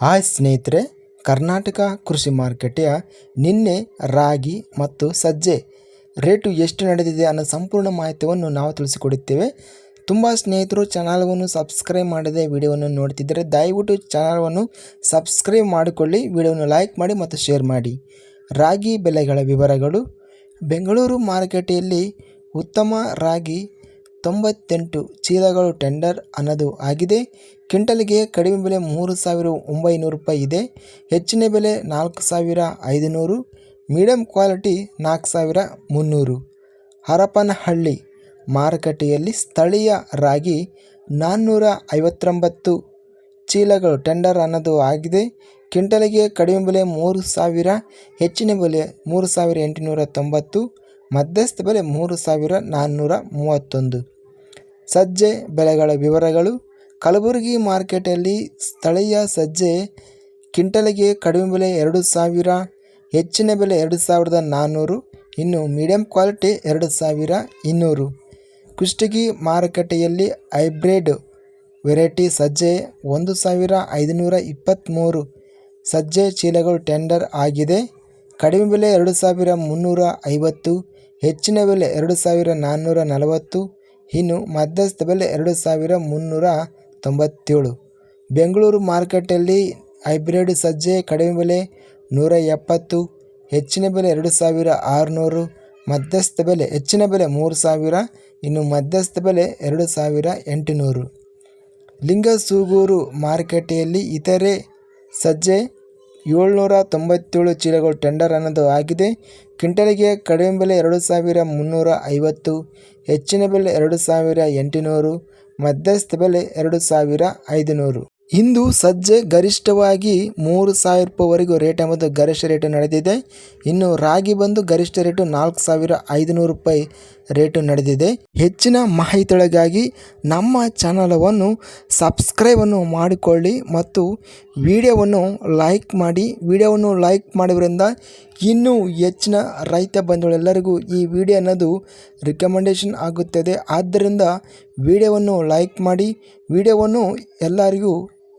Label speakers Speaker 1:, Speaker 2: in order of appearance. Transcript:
Speaker 1: Hi ಸ್ನೇಹಿತರೆ, ಕರ್ನಾಟಕ ಕೃಷಿ ಮಾರುಕಟ್ಟೆಯ ನಿನ್ನೆ ರಾಗಿ ಮತ್ತು ಸಜ್ಜೆ ರೇಟು ಎಷ್ಟು ನಡೆದಿದೆ ಅನ್ನೋ ಸಂಪೂರ್ಣ ಮಾಹಿತಿಯನ್ನು ನಾವು ತಿಳಿಸಿಕೊಡುತ್ತೇವೆ. ತುಂಬ ಸ್ನೇಹಿತರು ಚಾನಲ್ವನ್ನು ಸಬ್ಸ್ಕ್ರೈಬ್ ಮಾಡದೆ ವಿಡಿಯೋವನ್ನು ನೋಡ್ತಿದ್ದರೆ ದಯವಿಟ್ಟು ಚಾನಲ್ವನ್ನು ಸಬ್ಸ್ಕ್ರೈಬ್ ಮಾಡಿಕೊಳ್ಳಿ, ವಿಡಿಯೋವನ್ನು ಲೈಕ್ ಮಾಡಿ ಮತ್ತು ಶೇರ್ ಮಾಡಿ. ರಾಗಿ ಬೆಲೆಗಳ ವಿವರಗಳು. ಬೆಂಗಳೂರು ಮಾರುಕಟ್ಟೆಯಲ್ಲಿ ಉತ್ತಮ ರಾಗಿ ತೊಂಬತ್ತೆಂಟು ಚೀಲಗಳು ಟೆಂಡರ್ ಅನ್ನೋದು ಆಗಿದೆ. ಕ್ವಿಂಟಲ್ಗೆ ಕಡಿಮೆ ಬೆಲೆ ಮೂರು ಸಾವಿರ ಒಂಬೈನೂರು ರೂಪಾಯಿ ಇದೆ. ಹೆಚ್ಚಿನ ಬೆಲೆ ನಾಲ್ಕು ಸಾವಿರ ಐದುನೂರು, ಮೀಡಿಯಂ ಕ್ವಾಲಿಟಿ ನಾಲ್ಕು ಸಾವಿರ ಮುನ್ನೂರು. ಹರಪನಹಳ್ಳಿ ಮಾರುಕಟ್ಟೆಯಲ್ಲಿ ಸ್ಥಳೀಯ ರಾಗಿ ನಾನ್ನೂರ ಐವತ್ತೊಂಬತ್ತು ಚೀಲಗಳು ಟೆಂಡರ್ ಅನ್ನೋದು ಆಗಿದೆ. ಕ್ವಿಂಟಲ್ಗೆ ಕಡಿಮೆ ಬೆಲೆ ಮೂರು ಸಾವಿರ, ಹೆಚ್ಚಿನ ಬೆಲೆ ಮೂರು ಸಾವಿರ ಎಂಟುನೂರ ತೊಂಬತ್ತು ಮಧ್ಯಸ್ಥ ಬೆಲೆ ಮೂರು ಸಾವಿರ ನಾನ್ನೂರ ಮೂವತ್ತೊಂದು. ಸಜ್ಜೆ ಬೆಲೆಗಳ ವಿವರಗಳು. ಕಲಬುರಗಿ ಮಾರ್ಕೆಟಲ್ಲಿ ಸ್ಥಳೀಯ ಸಜ್ಜೆ ಕಿಂಟಲಿಗೆ ಕಡಿಮೆ ಬೆಲೆ ಎರಡು ಸಾವಿರ, ಹೆಚ್ಚಿನ ಬೆಲೆ ಎರಡು ಸಾವಿರದ ನಾನ್ನೂರು, ಇನ್ನು ಮೀಡಿಯಂ ಕ್ವಾಲಿಟಿ ಎರಡು ಸಾವಿರ ಇನ್ನೂರು. ಕುಷ್ಟಗಿ ಮಾರುಕಟ್ಟೆಯಲ್ಲಿ ಹೈಬ್ರಿಡ್ ವೆರೈಟಿ ಸಜ್ಜೆ ಒಂದು ಸಾವಿರ ಐದುನೂರ ಇಪ್ಪತ್ತ್ಮೂರು ಸಜ್ಜೆ ಚೀಲಗಳು ಟೆಂಡರ್ ಆಗಿದೆ. ಕಡಿಮೆ ಬೆಲೆ ಎರಡು ಸಾವಿರ ಮುನ್ನೂರ ಐವತ್ತು, ಹೆಚ್ಚಿನ ಬೆಲೆ ಎರಡು ಸಾವಿರ ನಾನ್ನೂರ ನಲವತ್ತು, ಇನ್ನು ಮಧ್ಯಸ್ಥ ಬೆಲೆ ಎರಡು ಸಾವಿರ ಮುನ್ನೂರ ತೊಂಬತ್ತೇಳು. ಬೆಂಗಳೂರು ಮಾರುಕಟ್ಟೆಯಲ್ಲಿ ಹೈಬ್ರಿಡ್ ಸಜ್ಜೆ ಕಡಿಮೆ ಬೆಲೆ ನೂರ ಎಪ್ಪತ್ತು, ಹೆಚ್ಚಿನ ಬೆಲೆ ಎರಡು ಸಾವಿರ ಆರುನೂರು, ಮಧ್ಯಸ್ಥ ಬೆಲೆ ಹೆಚ್ಚಿನ ಬೆಲೆ ಮೂರು ಸಾವಿರ, ಇನ್ನು ಮಧ್ಯಸ್ಥ ಬೆಲೆ ಎರಡು ಸಾವಿರ ಎಂಟುನೂರು. ಲಿಂಗಸೂಗೂರು ಮಾರುಕಟ್ಟೆಯಲ್ಲಿ ಇತರೆ ಸಜ್ಜೆ ಏಳ್ನೂರ ತೊಂಬತ್ತೇಳು ಚೀಲಗಳು ಟೆಂಡರ್ ಅನ್ನೋದು ಆಗಿದೆ. ಕ್ವಿಂಟಲ್ಗೆ ಕಡಿಮೆ ಬೆಲೆ ಎರಡು ಸಾವಿರ ಮುನ್ನೂರ ಐವತ್ತು ಹೆಚ್ಚಿನ ಬೆಲೆ ಎರಡು ಸಾವಿರ ಎಂಟುನೂರು, ಮಧ್ಯಸ್ಥ ಬೆಲೆ ಎರಡು ಸಾವಿರ ಐದುನೂರು. ಇಂದು ಸಜ್ಜೆ ಗರಿಷ್ಠವಾಗಿ ಮೂರು ಸಾವಿರ ರೂಪಾಯಿವರೆಗೂ ರೇಟ್ ಎಂಬುದು ಗರಿಷ್ಠ ರೇಟು ನಡೆದಿದೆ. ಇನ್ನು ರಾಗಿ ಬಂದು ಗರಿಷ್ಠ ರೇಟು ನಾಲ್ಕು ಸಾವಿರ ಐದುನೂರು ರೂಪಾಯಿ ರೇಟು ನಡೆದಿದೆ. ಹೆಚ್ಚಿನ ಮಾಹಿತಿಯೊಳಗಾಗಿ ನಮ್ಮ ಚಾನಲವನ್ನು ಸಬ್ಸ್ಕ್ರೈಬನ್ನು ಮಾಡಿಕೊಳ್ಳಿ ಮತ್ತು ವಿಡಿಯೋವನ್ನು ಲೈಕ್ ಮಾಡಿ. ವಿಡಿಯೋವನ್ನು ಲೈಕ್ ಮಾಡೋದ್ರಿಂದ ಇನ್ನೂ ಹೆಚ್ಚಿನ ರೈತ ಬಂಧುಗಳೆಲ್ಲರಿಗೂ ಈ ವಿಡಿಯೋ ಅನ್ನೋದು ರಿಕಮೆಂಡೇಷನ್ ಆಗುತ್ತದೆ. ಆದ್ದರಿಂದ ವಿಡಿಯೋವನ್ನು ಲೈಕ್ ಮಾಡಿ. ವಿಡಿಯೋವನ್ನು ಎಲ್ಲರಿಗೂ